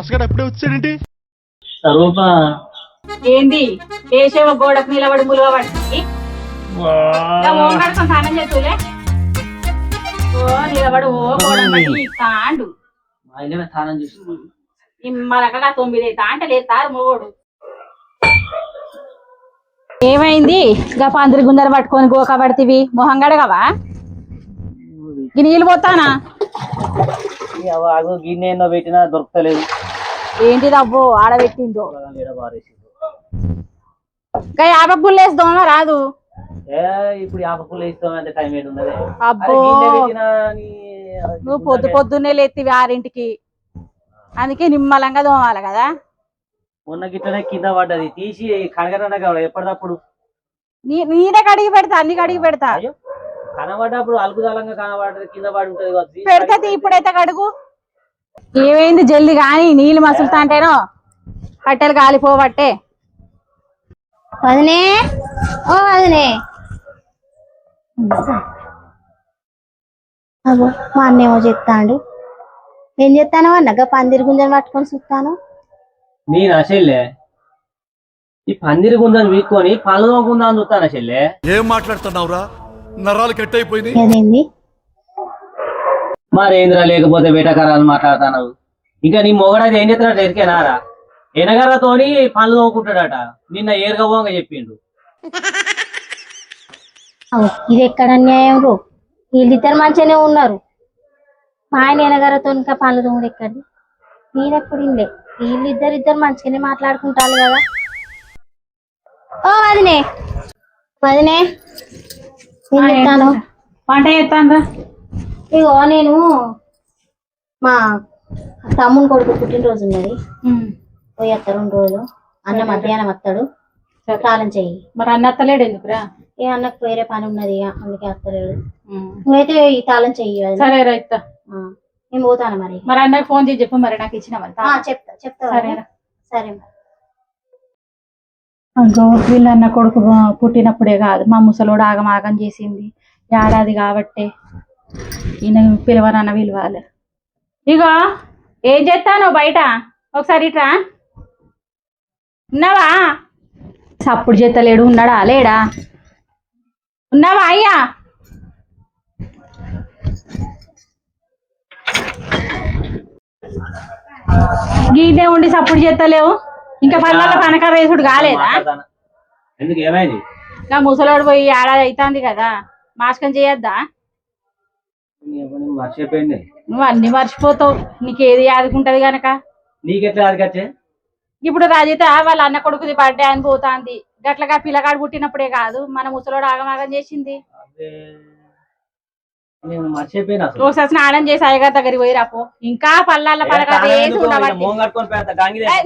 నసగాడు అప్పుడే వచ్చాడేంటి? స్వరూప ఏంది? ఏసేవ గోడకు నిలబడి ములువ పడుతుంది మోంగడుకొని స్నానం చేతులే ఓ నిలబడి ఓ గోడ తాండు మా స్నానం చేసి మరకగా తొమ్మిది అయితే అంటే లేతారు మొగోడు. ఏమైంది? గా పందిరి గుందర పట్టుకొని గోక పడితివి? మొహం గడగవా నీళ్ళు పోతానా? అగో గిన్నె ఎన్నో పెట్టినా దొరకలేదు ఏంటిది అబ్బో ఆడబెట్టిందో యాభై గుళ్ళేసి దోమ రాదు. ఏ ఇప్పుడు టైం ఏంటి ఉన్నది. అబ్బో. నువ్వు పొద్దు పొద్దున్నే లేతివి ఆరింటికి. అందుకే నిమ్మలంగా దోమాలి కదా. మొన్న గిట్లనే కింద పడ్డది. తీసి కడగరన్న కావాలి ఎప్పటికప్పుడు నీ నేనే కడిగి పెడతా అన్ని కడిగి పెడతా. కనబడ్డప్పుడు అలుకుదలంగా కనబడ్డది కింద పడి ఉంటది పెడతా ఇప్పుడైతే కడుగు. ఏమైంది జల్ది కానీ నీళ్ళు మసులుతా అంటేనో కట్టెలు కాలిపోబట్టే వదినే ఓ వదినే. అగో మా అన్నేమో చెప్తాండు. ఏం చెప్తాను అన్నగా పందిరి గుంజలు పట్టుకొని చూస్తాను నేను చెల్లె? ఈ పందిరి గుందని వీక్కొని పళ్ళు తోముకుందాం చూస్తానా చెల్లె? ఏం మాట్లాడుతున్నావురా? నరాలు కట్ అయిపోయింది ఏదేంది మరేంద్ర లేకపోతే వేటకారా అని మాట్లాడుతున్నావు ఇంకా నీ మొగడైతే ఏం చేస్తున్నాడు ఎరికేనారా ఎనగరతోని పళ్ళు తోముకుంటాడట. నిన్న ఏరగబోంగా చెప్పిండు. ఇది ఎక్కడ అన్యాయం రో? వీళ్ళిద్దరు మంచిగానే ఉన్నారు. మా ఆయన ఎనగరతో ఇంకా పనులు తోముడు ఎక్కడి నేనెప్పుడు ఇండే? వీళ్ళిద్దరు ఇద్దరు మంచిగానే మాట్లాడుకుంటారు కదా. ఓ వదినే. వదినే ఏం చెప్తాను వంట చేస్తాను ఇగో నేను మా తమ్ముని కొడుకు పుట్టినరోజు ఉన్నది. పోయి వస్తారు రెండు రోజులు. అన్న మధ్యాహ్నం వస్తాడు కాలం చెయ్యి. మరి అన్న అత్తలేడు ఎందుకురా? ఏ అన్నకు వేరే పని ఉన్నది అందుకే వస్తలేడు నువ్వైతే ఈ తాళం చెయ్యి. సరే ఆ, నేను పోతాను మరి? మరి అన్నకి ఫోన్ చేసి చెప్పు మరి నాకు ఇచ్చిన చెప్తా చెప్తా. సరేరా సరే మరి. అగ్గో వీళ్ళన్న కొడుకు పుట్టినప్పుడే కాదు మా ముసలోడు ఆగం ఆగం చేసింది. ఏడాది కాబట్టే. ఈయన పిలవనన్న విలువాలి ఇగో ఏం చేస్తాను బయట? ఒకసారి ఇట్రా. ఉన్నావా? సప్పుడు చేతలేడు ఉన్నాడా? లేడా? ఉన్నావా అయ్యా? గీనే ఉండి సప్పుడు చేస్తలేవు ఇంకా పనుల పనకార వేసుడు కాలేదా? ఎందుకు ఏమైంది? ఇంకా ముసలోడు పోయి ఏడాది అవుతుంది కదా. మాస్కం చేయొద్దా? మర్చిపోయింది? నువ్వు అన్ని మర్చిపోతావు. నీకు ఏది యాదుకుంటది గనక? నీకెట్లా అదిగచ్చే ఇప్పుడు రజిత వాళ్ళ అన్న కొడుకుది బర్త్డే అని పోతాంది. గట్లగా పిల్లగాడు పుట్టినప్పుడే కాదు మన ముసలోడు ఆగమాగం చేసింది. ఒకసారి స్నానం చేసి అయ్యగారి దగ్గరికి పోయి రాపో ఇంకా పల్లాల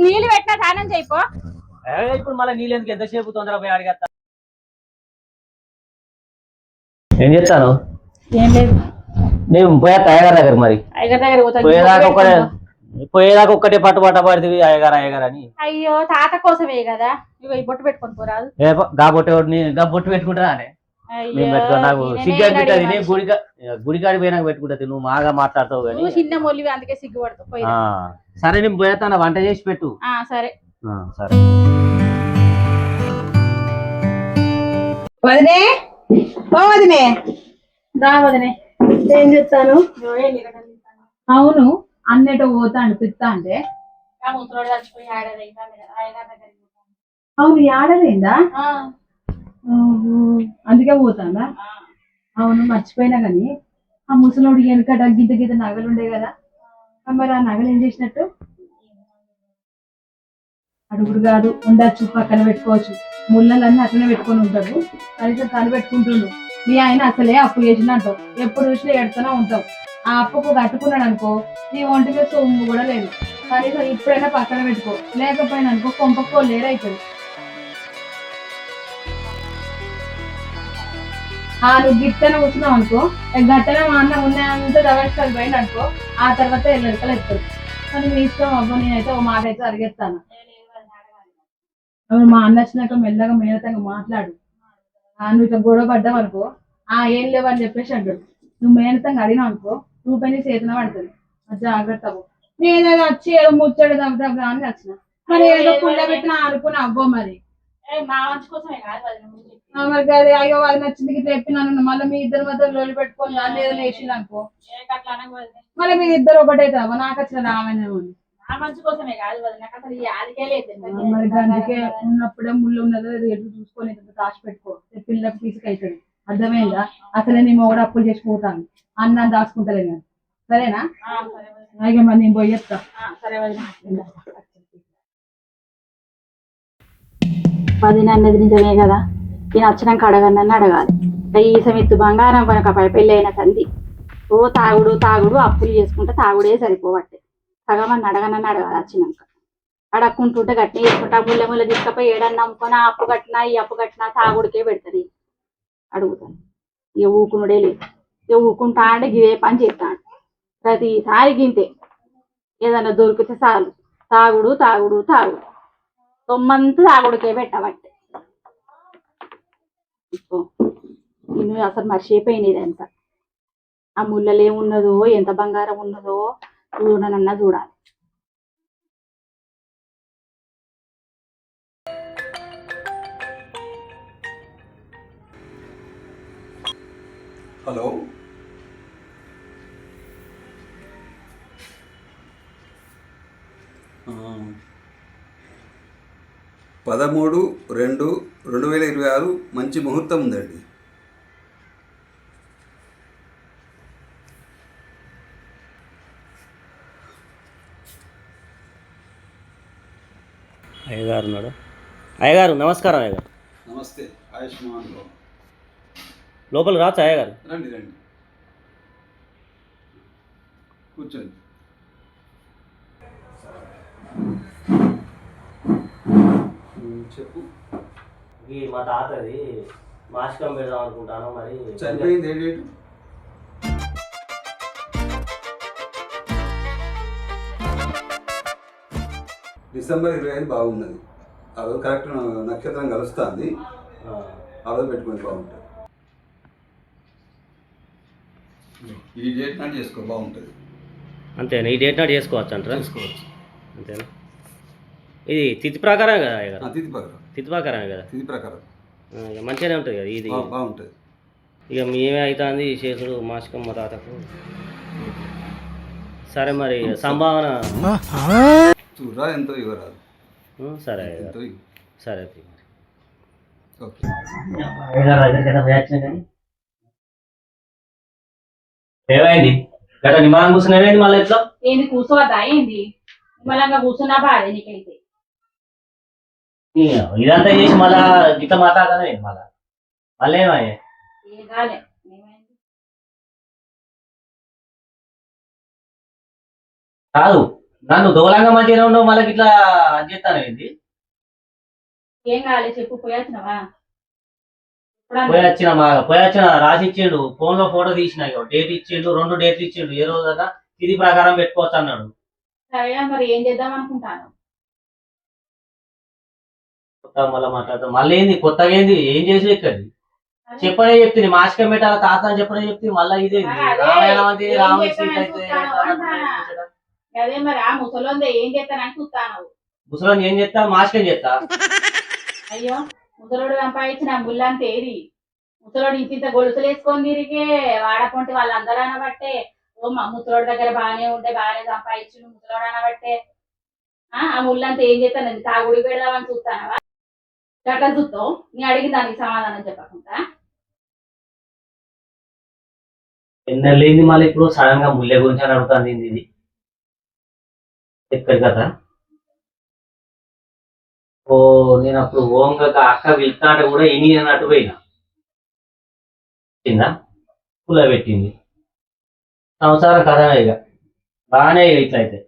నీళ్ళు పెట్టినా స్నానం చేయిపో ఏ, ఇప్పుడు మళ్ళీ నీళ్ళు ఎందుకు ఎంతసేపు తొందర పోయి అడిగేస్తా ఏం చేస్తాను? ఏం లేదు. నేను పోయేస్తా అయ్యగారి దగ్గర మరి. అయ్యగారి దగ్గర పోతా పోయేదాకా ఒక్కటే పోయేదాకా ఒక్కటే పట్టు పట్ట పడుతుంది అయ్యగారు అయ్యగారు అని. అయ్యో తాత కోసమే కదా. ఇగో ఈ బొట్టు పెట్టుకొని పోరాదు. ఏ ప- గా బొట్టు గా బొట్టు పెట్టుకుంటా అని. నేను పెట్టుకో నాకు సిగ్గు అనిపిస్తుంది అడిగిన నేను గుడిక గుడికాడి పోయినాక పెట్టుకుంటా నువ్వు మాగా మాట్లాడతావు కానీ. చిన్న మొలివి అందుకే సిగ్గుపడతావు పోయి సరే నేను పోయేస్తాను వంట చేసి పెట్టు. ఆ సరే. ఆ, సరే. వదినే ఓ వదినే. రా వదినే. ఏం చెప్తాను అవును అన్నట్టు పోతాండు పిత్తా అంటే. అవును ఆడలేదా ఆ, అందుకే పోతానా ఆ. అవును మర్చిపోయినా కానీ ఆ ముసలోడు వెనక గింత గింత నగలు ఉండే కదా. మరి ఆ నగలు ఏం చేసినట్టు? అడుగుడు కాదు ఉండొచ్చు పక్కన పెట్టుకోవచ్చు. ముళ్ళలన్నీ అట్లనే పెట్టుకొని ఉంటారు కనీసం తను పెట్టుకుంటుండు. మీ ఆయన అసలే అప్పు చేసినట్టు ఎప్పుడు చూసినా ఎడుతూనే ఉంటావు. ఆ అప్పుకు కట్టుకున్నాడు అనుకో నీ ఒంటికి సొమ్ము కూడా లేదు. కనీసం ఇప్పుడైనా పక్కన పెట్టుకో. లేకపోయినా అనుకో కొంపకో లేరైతుంది ఆ నువ్వు గిట్టన కూర్చున్నావు అనుకో గట్టన మా అన్న ఉన్నంత దవేసుకొని పోయింది అనుకో ఆ తర్వాత ఎల్లరికలు ఎత్తాడు కానీ మీ ఇష్టం అవ్వ నేనైతే ఒక మాట అయితే అడిగేస్తాను అవును మా అన్న వచ్చినాక మెల్లగా మేనతంగా మాట్లాడు. నువ్వు ఇట్లా గొడవ పడ్డావు అనుకో ఆ ఏం లేవు అని చెప్పేసి అంటాడు. నువ్వు మేనతంగా అడిగినావు అనుకో రూపాయి చేతిన పడుతుంది. జాగ్రత్త. నేను వచ్చి ఏదో ముచ్చడు దబ్బా అని వచ్చిన. మరి ఏదో పుల్ల పెట్టిన అనుకుని అవ్వో మరి. మా మరి అది అయ్యో అది నచ్చింది గిట్ల చెప్పినాను మళ్ళీ మీ ఇద్దరి మధ్య లోలి పెట్టుకొని దాన్ని ఏదో అనుకో. మళ్ళీ మీరు ఇద్దరు ఒకటైతే నాకు వచ్చిన రామనే మరి అందుకే ఉన్నప్పుడే ముళ్ళు ఉన్నదో అది ఎటు చూసుకొని ఇంత దాచి పెట్టుకో. ఈ పిల్లకి తీసుకైతుంది అర్థమైందా? అసలే నీ మొగడు అప్పులు చేసిపోతాను అన్నం దాచుకుంటలేదు నేను. సరేనా. అలాగే మరి నేను పోయి చెప్తా. వదిన. అన్నది నిజమే కదా? నేను వచ్చినాక అడగనని అడగాలి. ఈసం ఎత్తు బంగారం కనుక పై పెళ్ళి అయిన తంది ఓ తాగుడు తాగుడు అప్పులు చేసుకుంటే తాగుడే సరిపోవట్టే. సగం అని అడగనని అడగాలి వచ్చినాక. అడగకుంటుంటే గట్టి చేసుకుంటా ముళ్ళ ముళ్ళ తీసుకపోయి ఏడన్నా అమ్ముకొని ఆ అప్పు కట్టినా ఈ అప్పు కట్టినా తాగుడికే పెడుతుంది. అడుగుతాను. ఇక ఊకునుడే లేదు. ఇక ఊకుంటా అంటే గివే పని చేస్తాను ప్రతిసారి గింతే. ఏదన్నా దొరికితే చాలు. తాగుడు తాగుడు తాగుడు. తొమ్మంతా తాగుడికే పెట్టబట్టే నేను అసలు మర్చిపోయినది ఇదంతా ఆ ముళ్ళలో ఏమున్నదో ఎంత బంగారం ఉన్నదో చూడనన్నా చూడాలి. హలో. పదమూడు రెండు రెండు వేల ఇరవై ఆరు మంచి ముహూర్తం ఉందండి. అయ్యగారు ఉన్నాడు అయ్యగారు నమస్కారం అయ్యగారు. నమస్తే ఆయుష్మాన్ రావు. లోపలికి రాచా అయ్యగారు? రండి రండి. కూర్చోండి. చెప్పు. ఈ మా తాతది. మాసికం పెడదాం అనుకుంటాను మరి చనిపోయింది ఏ డిసెంబర్ ఇరవై ఐదు బాగున్నది. ఆ రోజు కరెక్ట్ నక్షత్రం కలుస్తుంది. ఆ, రోజు పెట్టుకొని బాగుంటుంది. ఈ డేట్ నాటి చేసుకో బాగుంటుంది. అంతేనా? ఈ డేట్ నాడు చేసుకోవచ్చు అంటారా? చేసుకోవచ్చు. అంతేనా? ఇది తిథి ప్రకారం కదా తిథి ప్రకారం. తిథి ప్రకారం కదా? తిథి ప్రకారం. మంచిగానే ఉంటుంది కదా ఇది? బాగుంటుంది. ఇక మేమే అవుతుంది చేసుడు మాసికం మా తాతకు. సరే మరి సంభావన. చూడరా ఎంతో ఇవ్వరాదు ఆ, సరే ఎంతో. సరే. ఓకే. ఏమైంది? కూర్చున్నావేంటి మళ్ళీ ఎట్లా ఏంది కూర్చోవద్దా? ఏంది? నిమ్మలంగా కూర్చున్నా బాధ నీకైతే. ఇదంతా చేసి మళ్ళా గిట్ల మాట్లాడతానే మళ్ళా? మళ్ళీ ఏమయ్యా కాదు. నన్ను దోలంగా మంచిగా ఉండవు మళ్ళీ ఇట్లా చేస్తాను ఏంటి? ఏం కాలే చెప్పు పోయాచ్చినవా పోయి వచ్చిన మా పోయి వచ్చిన రాసి ఇచ్చిండు ఫోన్లో ఫోటో తీసిన డేట్ ఇచ్చిండు రెండు డేట్లు ఇచ్చిండు ఏ రోజు దాకా ఇది ప్రకారం పెట్టుకోవచ్చు అన్నాడు. సరే మరి ఏం చేద్దాం అనుకుంటాను? మళ్ళీ మాట్లాడతాం మళ్ళీ ఏంది కొత్తగా ఏంది ఏం చేసి ఇక్కడ? చెప్పనే చెప్తుంది మాసికం పెట్టాలి తాత అని చెప్పనే చెప్తుంది మళ్ళీ ఇదే రామాయణం అంటే రాముడి సీత అయితే అంటున్నా. అదే మరి ఆ ముసలోందే ఏం చేస్తానని చూస్తాను ముసలోని ఏం చేస్తా? మాసికం చేస్తా? అయ్యో ముసలోడు సంపాదించిన ముల్లంత ఏది? ముసలోడు ఇంత గొలుసులు వేసుకొని తిరిగే వాడకుంటే వాళ్ళందరూ అనబట్టే ఓ మా ముసలోడి దగ్గర బాగానే ఉంటే బాగానే సంపాదించు ముసలోడు అనబట్టే. ఆ ముల్లంతా ఏం చేస్తాను? తాగుడి పెడదామని చూస్తానవా? గట్ల చూస్తావు? నీ అడిగిన దానికి సమాధానం చెప్పకుండా. ఎన్నెళ్ళింది మళ్ళీ ఇప్పుడు సడన్గా ముల్లె గురించి అని అడుగుతుంది ఏంది ఇది? ఎక్కడి కథ ఓ నేను అప్పుడు ఓంగక అక్క వెళ్తాంటే కూడా ఎని అన్నట్టు పోయినా. కింద పుల్ల పెట్టింది. సంసారం కథ ఇక. బాగానే ఇట్లయితే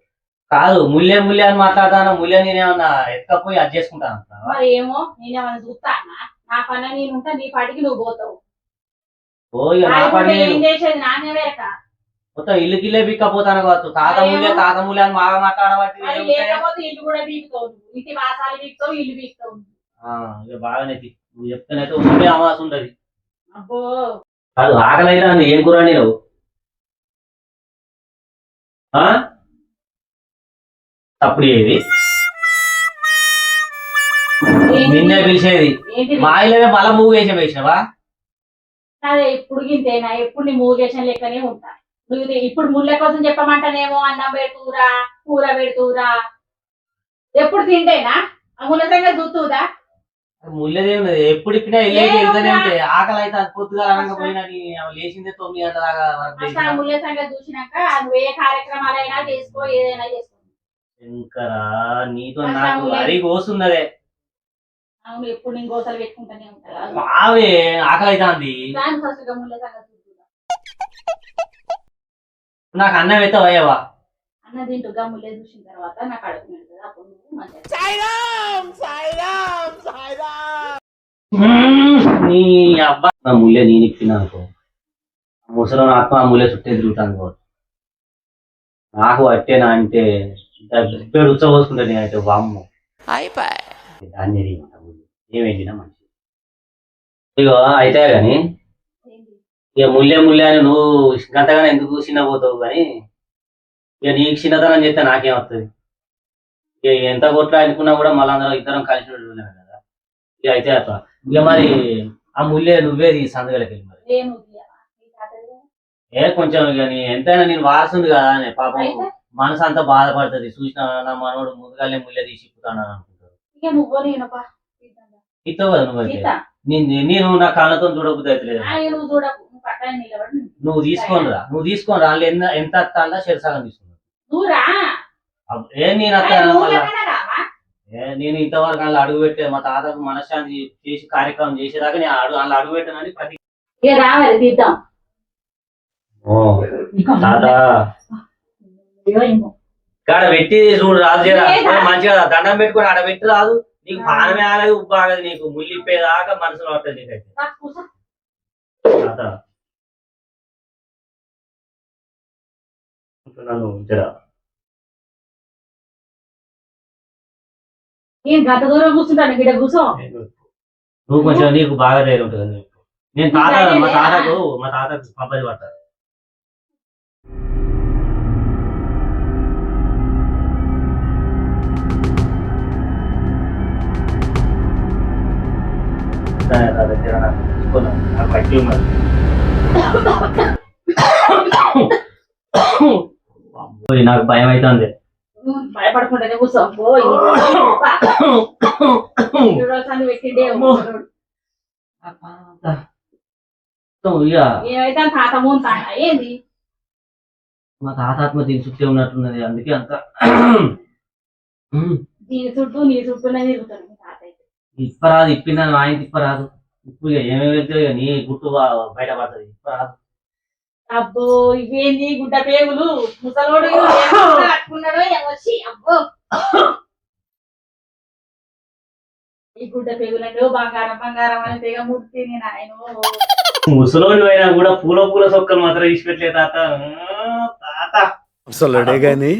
కాదు ముల్లె ముల్లె అని మాట్లాడతాను? ముల్లె నేనేమన్నా ఎత్తకపోయి అది చేసుకుంటాను? మరి ఏమో నేనేమన్నా చూస్తానా నా పని నేను ఉంటా నీ పాటికి నువ్వు పోతావు. ఓ ఇక నా పని ఏం నేను చేసేది నాన్నే వేరక మొత్తం ఇల్లు గిల్లే బిక్కపోతాను కావచ్చు. తాత ముల్లె తాత ముల్లె అని బాగా మాట్లాడబట్టి మరి ఏముంటాయి? లేకపోతే ఇల్లు కూడా బీకుతావు నువ్వు. ఇంటి వాసాలు బీకుతావు ఇల్లు బీకుతావు ఆ, ఇక బాగానే. నువ్వు చెప్తానైతే ఉంటే అమాసం ఉంటది. అబ్బో. కాదు ఆకలి అయినా ఏం కూర నువ్వు తప్పుడు ఏది? నిన్నే పిలిచేది? మా మళ్ళా మూవ్ వేసి వేసినవా? అదే ఇప్పుడు గింతేనా? ఎప్పుడు నీ మూగేషన్ లెక్కనే ఉంటా. నువ్వు ఇప్పుడు ముళ్ళ కోసం చెప్పమంటానేమో అన్నం పెడుతూరా కూర పెడుతూరా? ఎప్పుడు తింటేనా? ముళ్ళ సంగతి చూస్తూదా ఎప్పుడు ఇప్పినా వెళ్తూనే? ఉంటాయి. ఆకలి అయితే అది పొద్దుగా అనకపోయినా లేచిందే తొమ్మిది గంటల దాకా వరకు. ముళ్ళ సంగతి చూసినాక నువ్వు ఏ కార్యక్రమాలైనా చేసుకో ఏదైనా చేసుకో. శంకరా నీతో అసలు నాకు లేదు. అరి కోస్తున్నదే అవును ఎప్పుడు నేను గోసలు పెట్టుకుంటానే ఉంటా. ఆకలి అవుతుంది దాని ఫస్ట్ ముళ్ళ సంగతి నాకు అన్నం అయితే అయ్యవా అన్న తింటుగా ముళ్ళ చూసిన తర్వాత నాకు అడుగు పెడుతుంది అప్పుడు నువ్వు మంచిగా నీ అబ్బా. నా ముల్లే నేను ఇప్పిన అనుకో. ముసలో ఆత్మ ఆ ముల్లే చుట్టే తిరుగుతాను అనుకో. నాకు అట్టేనా అంటే పెద్ద ఉచ్చబోసుకుంటా నేనైతే వామ్ము. దాన్ని ఎరిగిన ముల్లి. ఏం వెళ్ళినా మంచి ఇగో అయితే గాని ఇక ముల్లే ముల్లే అని నువ్వు గంతగానే ఎందుకు చిన్న పోతావు కానీ? ఇక నీకు చిన్నతనం చేస్తే నాకేం వస్తుంది ఇక ఎంత కొట్లా అనుకున్నా కూడా మళ్ళీ అందరం ఇద్దరం కలిసి ఉంటున్నాం కదా. ఇక అయితే అట్లా. ఇక మరి ఆ ముల్లే నువ్వే తీ సందుగలకి వెళ్ళి మరి? ఏ కొంచెం ఇక నీ ఎంతైనా నేను వారసుంది కదా అని పాపం? మనసు అంతా బాధపడుతుంది. చూసిన నా మనోడు ముందుగానే ముల్లె తీసి ఇప్పుతాను అనుకుంటారు ఇక నువ్వు నేను పా ఇస్తావు కదా నువ్వు నేను నేను నా కళ్ళతో చూడబుద్ధి ఆ, ఇక నువ్వు తీసుకొని రా. నువ్వు తీసుకొని రా. వాళ్ళు ఎంత ఎంత అత్తాలా షేర్ సగం తీసుకున్నావు ఏ నేను అత్తాను నేను ఇంతవరకు అలా అడుగు పెట్టే మా తాతకు మనశ్శాంతి చేసి కార్యక్రమం చేసేదాకా నేను అడుగు అలా అడుగు పెట్టానని ప్రతి రావాలి తీద్దాం. తాత. ఇక్కడ పెట్టి చూడు రాదు? మంచిగా దండం పెట్టుకొని ఆడ పెట్టి రాదు. నీకు పానమే ఆగదు ఉప్పు ఆగదు నీకు. ముళ్ళిప్పేదాకా మనసులో పట్టదు నీకైతే. తాత. నన్ను జరా నేను గత దూరం కూర్చుంటాను ఇక్కడ కూర్చో నువ్వు కొంచెం నీకు బాగా ధైర్యం ఉంటుంది నీకు. నేను తాత మా తాతకు మా తాతకు పబ్బది పడతాను చూసుకున్నాను. నాకు పట్టి ఉన్నది. అబ్బోయ్, నాకు భయం అవుతుంది నువ్వు భయపడకుండానే కూర్చో ఓ, ఈ బా. ఈ రోజు అన్ని పెట్టిండే ముసలోడు. ఇక ఆ తాత మూంతాడా ఏంది? మా తాత ఆత్మ దీని చుట్టే ఉన్నట్టున్నది అందుకే అంత. దీని చుట్టూ నీ చుట్టూనే ఇప్పరాదు ఇప్పిందని ఆయన తిప్పరాదు ఇప్పుడు ఏమేమి వెళ్తే నీ గుట్టు బయటపడుతుంది ఇప్పరాదు. అబ్బో ఇవేంది గుడ్డ పేగులు? ముసలోడు కట్టుకున్నాడో ఏమొచ్చి అబ్బో. ఈ గుడ్డ పేగులంటే బంగారం బంగారం అని తెగ ముట్టి నేను ఆయన ముసలోని అయినా కూడా పూల పూల సొక్కలు మాత్రం ఇచ్చిపెట్టలే తాత. ఆ, తాత. అసలుడే గాని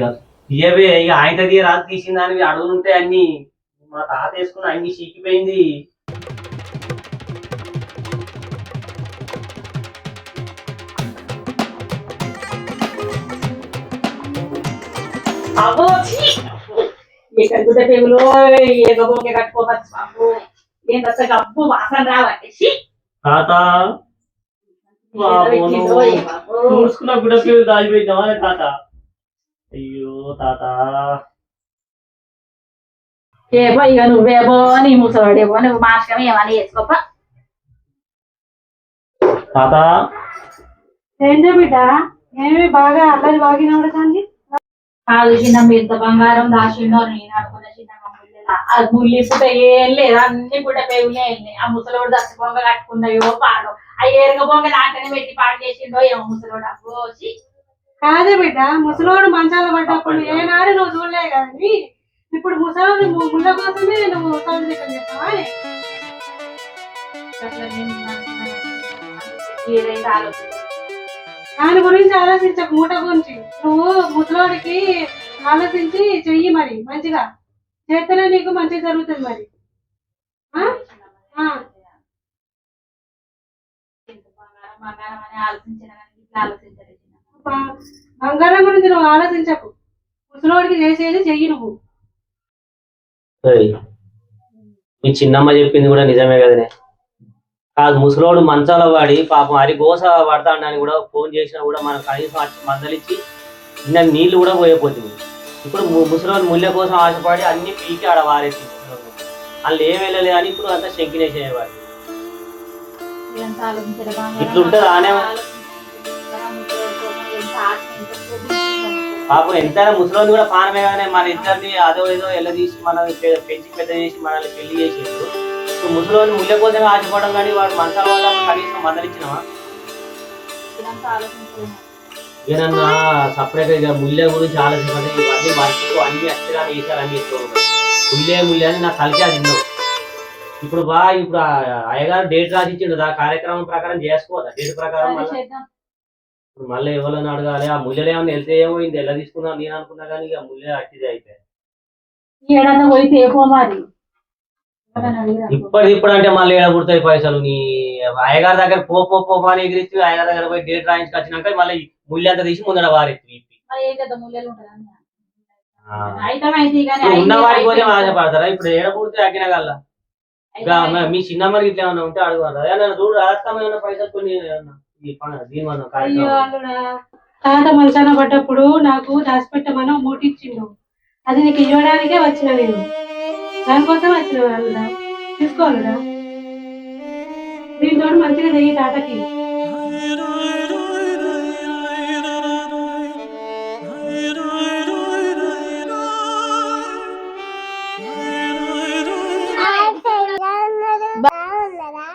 కాదు. ఇయ్యవే ఇక ఆయన తీయ రాదు తీసిన దానివి అడుగులుంటే అన్ని. మా తాత వేసుకున్న అన్ని చీకిపోయింది. ఇక్కడ గుడ్డ పేగులు ఏగబోకే కట్టుకోవచ్చు బాబు ఏం రస గబ్బు వాసన రావండి! తాత ఏదో ఏ. చూసుకున్న గుడ్డ తాత అయ్యో తాత ఏవో ఇక నువ్వేవో నీ ముసలోడేవో నువ్వు మాస్కం ఏమని వేసుకోప తాత ఏంటో బిడ్డ ఏమి బాగా అల్లరి బాగినవాడు కానీ కాదు చిన్న ఇంత బంగారం దాచిండో నేను అనుకున్న చిన్న ఆ ముల్లి పుట్ట ఏం లేదు అన్ని పుట్ట వెళ్ళినాయి ఆ ముసలోడు దశ బొంగ కట్టుకున్నాయో పాడో. ఆ ఏరుగ బొంగ దాంట్లోనే పెట్టి పాడు చేసిండో ఏమో ముసలోడు. అబ్బోసి కాదే బిడ్డ ముసలోడు మంచాల పడ్డప్పుడు ఏనాడు నువ్వు చూడలే కానీ ఇప్పుడు ముసలోడు ము- ముళ్ళ కోసమే నువ్వు ముసలి చేస్తావా. ఏదైతే ఆలోచన దాని గురించి ఆలోచించకు మూట గురించి. నువ్వు ముసలోడికి ఆలోచించి చెయ్యి మరి మంచిగా. చేస్తేనే నీకు మంచిగా జరుగుతుంది మరి. బంగారం గురించి నువ్వు ఆలోచించకు. ముసలోడికి చేసేది చెయ్యి నువ్వు. మీ చిన్నమ్మ చెప్పింది కూడా నిజమే కదనే. కాదు ముసలోడు మంచాల వాడి పాపం హరి గోస పడతాడని కూడా ఫోన్ చేసినా కూడా మనం కనీసం మందలిచ్చి నిన్న నీళ్ళు కూడా పోయపోతుంది ఇప్పుడు ముసలోడు ముళ్ళ కోసం ఆశపడి అన్ని పీకి ఆడ వారేసి వాళ్ళు ఏం వెళ్ళలే అని ఇప్పుడు అంతా శంకినేసేవాడు ఎంత? ఇట్లుంటది ఆనే ఎంత ఎంత. పాపం ఎంతైనా ముసలోని కూడా పానమే కానీ మన ఇద్దరిని అదో ఏదో ఎల్ల తీసి మనల్ని పెంచి పెద్ద చేసి మనల్ని పెళ్ళి చేసిండు ఇప్పుడు ముసలోని ముళ్ళ కోసమే ఆశపడడం కానీ వాడు మంచాల వల్ల కనీసం మందలిచ్చినవా? ఏనన్నా సపరేట్ ఇక ముల్లె గురించి ఆలోచించండి ఇవన్నీ మర్చిపో అన్ని అక్షరాలు వేసారు అన్ని ఎత్తుకోవాలి ముల్లె ముల్లె అని నాకు కలిసి అది ఇప్పుడు బా ఇప్పుడు అయ్యగారు డేట్ రాసిచ్చిండు ఆ కార్యక్రమం ప్రకారం చేసుకోవద్దా డేట్ ప్రకారం మళ్ళీ. ఇప్పుడు మళ్ళీ ఎవరైనా అడగాలి? ఆ ముల్లెలు ఏమన్నా వెళ్తే ఏమో ఇది ఎలా తీసుకుందాం నేను అనుకున్నా కానీ ఇక ముల్లె అట్టిదే అయిపోయింది ఈ ఏడన్నా పోయితే ఏ ఇప్పటి ఇప్పుడు అంటే మళ్ళీ ఏడ పుడతాయి పైసలు? నీ అయ్యగారి దగ్గర పో పో పో అని ఎగిరిస్తే అయ్యగారి దగ్గర పోయి డేట్ రాయించుకు వచ్చినాక మళ్ళీ అంతా తీసి ముందర వారెత్తి ఇప్పుడు ఉన్న వాడి కోసం. ఆశపడతారా? ఇప్పుడు ఏడ పుడితే అగ్గిన గల్ల. మీ చిన్నమ్మకి ఇట్లా ఏమన్నా ఉంటే అడుగుతారు చూడు రాస్తామేమన్నా పైసలు కొన్ని తాత మంచాన పడ్డప్పుడు నాకు దాచిపెట్టమని ఒక మూట ఇచ్చిండు. అది నీకు ఇవ్వడానికే వచ్చిన నేను. దానికోసం వచ్చిన అల్లుడా తీసుకోవాలరా. దీంతో మంచిగా చెయ్యి తాతకి. బాగున్నారా